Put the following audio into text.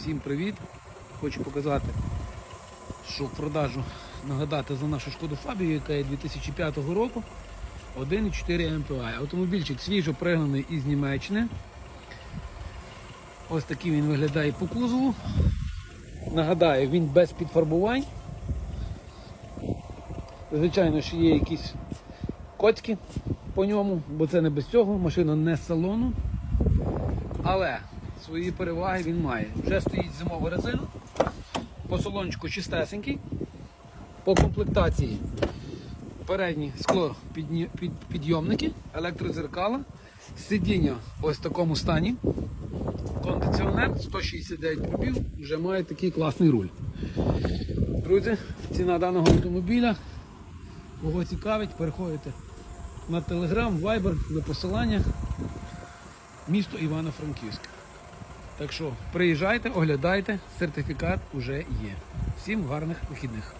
Всім привіт! Хочу показати, що в продажу нагадати за нашу шкоду Фабію, яка є 2005 року. 1,4 МПА. Автомобільчик свіжо пригнаний із Німеччини. Ось такий він виглядає по кузову. Нагадаю, він без підфарбувань. Звичайно, що є якісь коцьки по ньому, бо це не без цього, машина не з салону. Але свої переваги він має. Вже стоїть зимова резина, по салончику чистесенький, по комплектації передні скло підйомники, електрозеркала, сидіння ось в такому стані. Кондиціонер 169 пробів, вже має такий класний руль. Друзі, ціна даного автомобіля. Кого цікавить, переходите на Telegram, Viber, на посилання. Місто Івано-Франківськ. Так що приїжджайте, оглядайте, сертифікат уже є. Всім гарних вихідних.